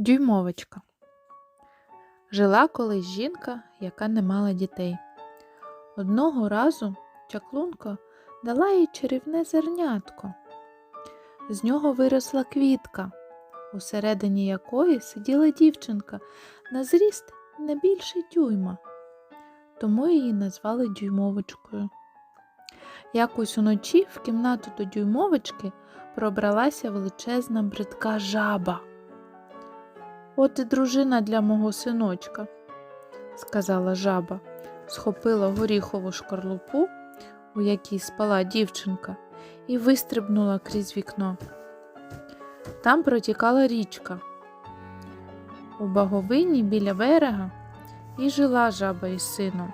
Дюймовочка. Жила колись жінка, яка не мала дітей. Одного разу чаклунка дала їй чарівне зернятко. З нього виросла квітка, усередині якої сиділа дівчинка на зріст не більше дюйма, тому її назвали дюймовочкою. Якось уночі в кімнату до дюймовочки пробралася величезна бридка жаба. От і дружина для мого синочка, сказала жаба, схопила горіхову шкарлупу, у якій спала дівчинка, і вистрибнула крізь вікно. Там протікала річка. У баговині біля берега і жила жаба із сином.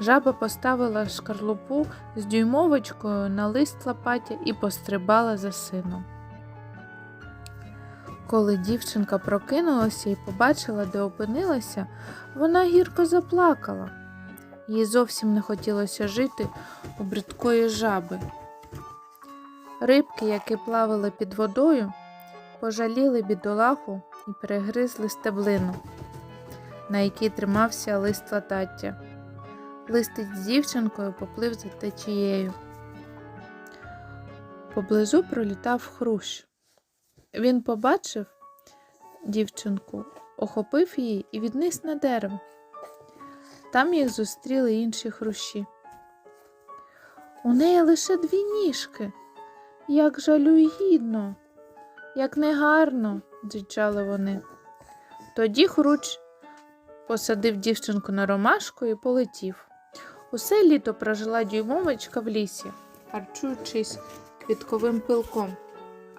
Жаба поставила шкарлупу з дюймовочкою на лист лопаті і пострибала за сином. Коли дівчинка прокинулася і побачила, де опинилася, вона гірко заплакала. Їй зовсім не хотілося жити у бридкої жаби. Рибки, які плавали під водою, пожаліли бідолаху і перегризли стеблину, на якій тримався лист латаття. Листик з дівчинкою поплив за течією. Поблизу пролітав хрущ. Він побачив дівчинку, охопив її і відніс на дерево. Там їх зустріли інші хрущі. У неї лише дві ніжки. Як жалюгідно, як негарно, дзичали вони. Тоді хруч посадив дівчинку на ромашку і полетів. Усе літо прожила дюймовочка в лісі, харчуючись квітковим пилком,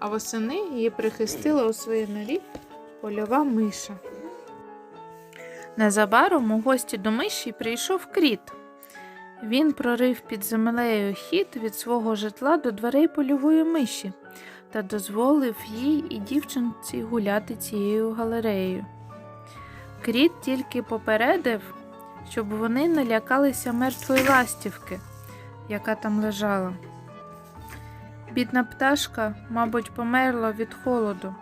а восени її прихистила у своїй норі польова миша. Незабаром у гості до миші прийшов кріт. Він прорив під землею хід від свого житла до дверей польової миші та дозволив їй і дівчинці гуляти цією галереєю. Кріт тільки попередив, щоб вони не лякалися мертвої ластівки, яка там лежала. Бідна пташка, мабуть, померла від холоду.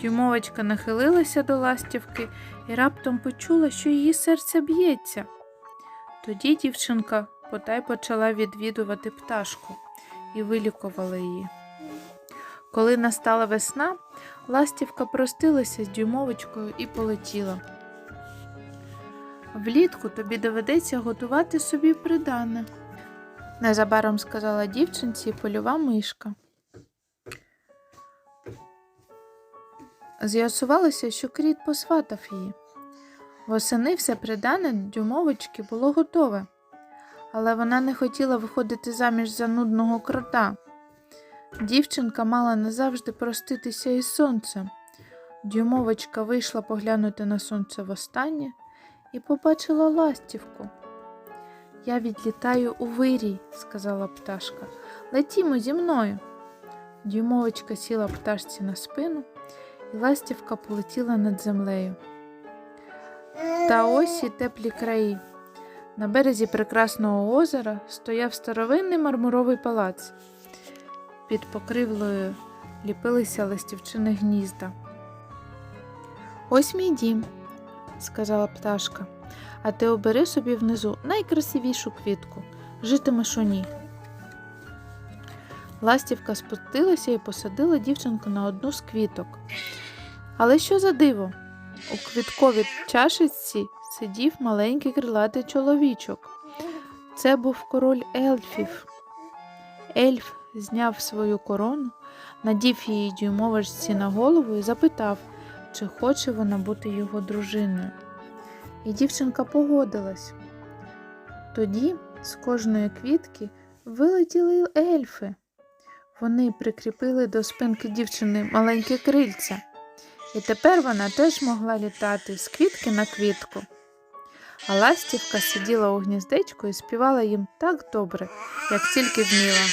Дюймовочка нахилилася до ластівки і раптом почула, що її серце б'ється. Тоді дівчинка потай почала відвідувати пташку і вилікувала її. Коли настала весна, ластівка простилася з дюймовочкою і полетіла. Влітку тобі доведеться готувати собі придане, незабаром сказала дівчинці польова мишка. З'ясувалося, що кріт посватав її. Восени все придане дюймовочки було готове, але вона не хотіла виходити заміж за нудного крота. Дівчинка мала назавжди проститися із сонцем. Дюймовочка вийшла поглянути на сонце востаннє і побачила ластівку. Я відлітаю у вирій, сказала пташка. Летімо зі мною. Дюймовочка сіла пташці на спину, і ластівка полетіла над землею. Та ось і теплі краї. На березі прекрасного озера стояв старовинний мармуровий палац. Під покривлою ліпилися листівчини гнізда. Ось мій дім, сказала пташка, а ти обери собі внизу найкрасивішу квітку, житимеш у ній. Ластівка спустилася і посадила дівчинку на одну з квіток. Але що за диво? У квітковій чашечці сидів маленький крилатий чоловічок. Це був король ельфів. Ельф зняв свою корону, надів її дюймовочці на голову і запитав, чи хоче вона бути його дружиною. І дівчинка погодилась. Тоді з кожної квітки вилетіли ельфи. Вони прикріпили до спинки дівчини маленьке крильця. І тепер вона теж могла літати з квітки на квітку. А ластівка сиділа у гніздечку і співала їм так добре, як тільки вміла.